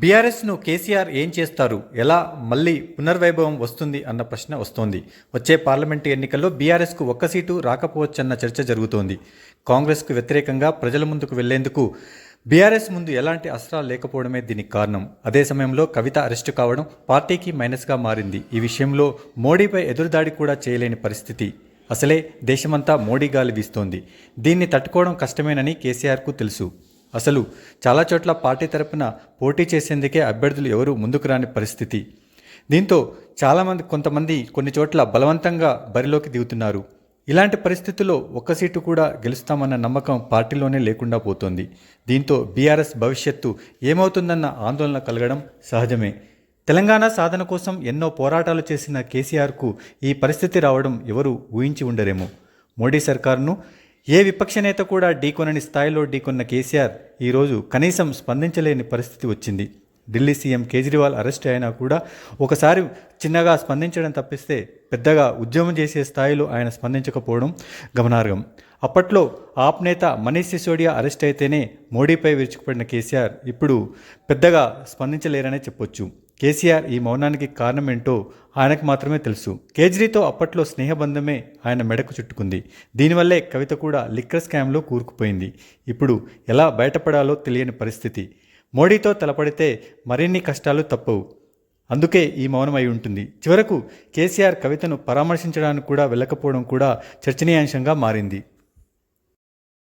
బీఆర్ఎస్ను కేసీఆర్ ఏం చేస్తారు? ఎలా మళ్ళీ పునర్వైభవం వస్తుంది అన్న ప్రశ్న వస్తోంది. వచ్చే పార్లమెంటు ఎన్నికల్లో బీఆర్ఎస్కు ఒక్క సీటు రాకపోవచ్చన్న చర్చ జరుగుతోంది. కాంగ్రెస్కు వ్యతిరేకంగా ప్రజల ముందుకు వెళ్ళేందుకు బీఆర్ఎస్ ముందు ఎలాంటి అస్త్రాలు లేకపోవడమే దీనికి కారణం. అదే సమయంలో కవిత అరెస్టు కావడం పార్టీకి మైనస్గా మారింది. ఈ విషయంలో మోడీపై ఎదురుదాడి కూడా చేయలేని పరిస్థితి. అసలే దేశమంతా మోడీ గాలి వీస్తోంది. దీన్ని తట్టుకోవడం కష్టమేనని కేసీఆర్కు తెలుసు. అసలు చాలా చోట్ల పార్టీ తరపున పోటీ చేసేందుకే అభ్యర్థులు ఎవరూ ముందుకు రాని పరిస్థితి. దీంతో చాలామంది కొంతమంది కొన్ని చోట్ల బలవంతంగా బరిలోకి దిగుతున్నారు. ఇలాంటి పరిస్థితుల్లో ఒక్క సీటు కూడా గెలుస్తామన్న నమ్మకం పార్టీలోనే లేకుండా పోతోంది. దీంతో బీఆర్ఎస్ భవిష్యత్తు ఏమవుతుందన్న ఆందోళన కలగడం సహజమే. తెలంగాణ సాధన కోసం ఎన్నో పోరాటాలు చేసిన కేసీఆర్కు ఈ పరిస్థితి రావడం ఎవరు ఊహించి ఉండరేమో. మోడీ సర్కారును ఏ విపక్ష నేత కూడా ఢీకొనని స్థాయిలో ఢీకొన్న కేసీఆర్ ఈరోజు కనీసం స్పందించలేని పరిస్థితి వచ్చింది. ఢిల్లీ సీఎం కేజ్రీవాల్ అరెస్ట్ అయినా కూడా ఒకసారి చిన్నగా స్పందించడం తప్పిస్తే పెద్దగా ఉద్యమం చేసే స్థాయిలో ఆయన స్పందించకపోవడం గమనార్హం. అప్పట్లో ఆప్ నేత మనీష్ సిసోడియా అరెస్ట్ అయితేనే మోడీపై విరుచుకుపడిన కేసీఆర్ ఇప్పుడు పెద్దగా స్పందించలేరనే చెప్పొచ్చు. కేసీఆర్ ఈ మౌనానికి కారణం ఏంటో ఆయనకు మాత్రమే తెలుసు. కేజ్రీతో అప్పట్లో స్నేహబంధమే ఆయన మెడకు చుట్టుకుంది. దీనివల్లే కవిత కూడా లిక్కర్ స్కామ్లో కూరుకుపోయింది. ఇప్పుడు ఎలా బయటపడాలో తెలియని పరిస్థితి. మోడీతో తలపడితే మరిన్ని కష్టాలు తప్పవు. అందుకే ఈ మౌనం అయి ఉంటుంది. చివరకు కేసీఆర్ కవితను పరామర్శించడానికి కూడా వెళ్ళకపోవడం కూడా చర్చనీయాంశంగా మారింది.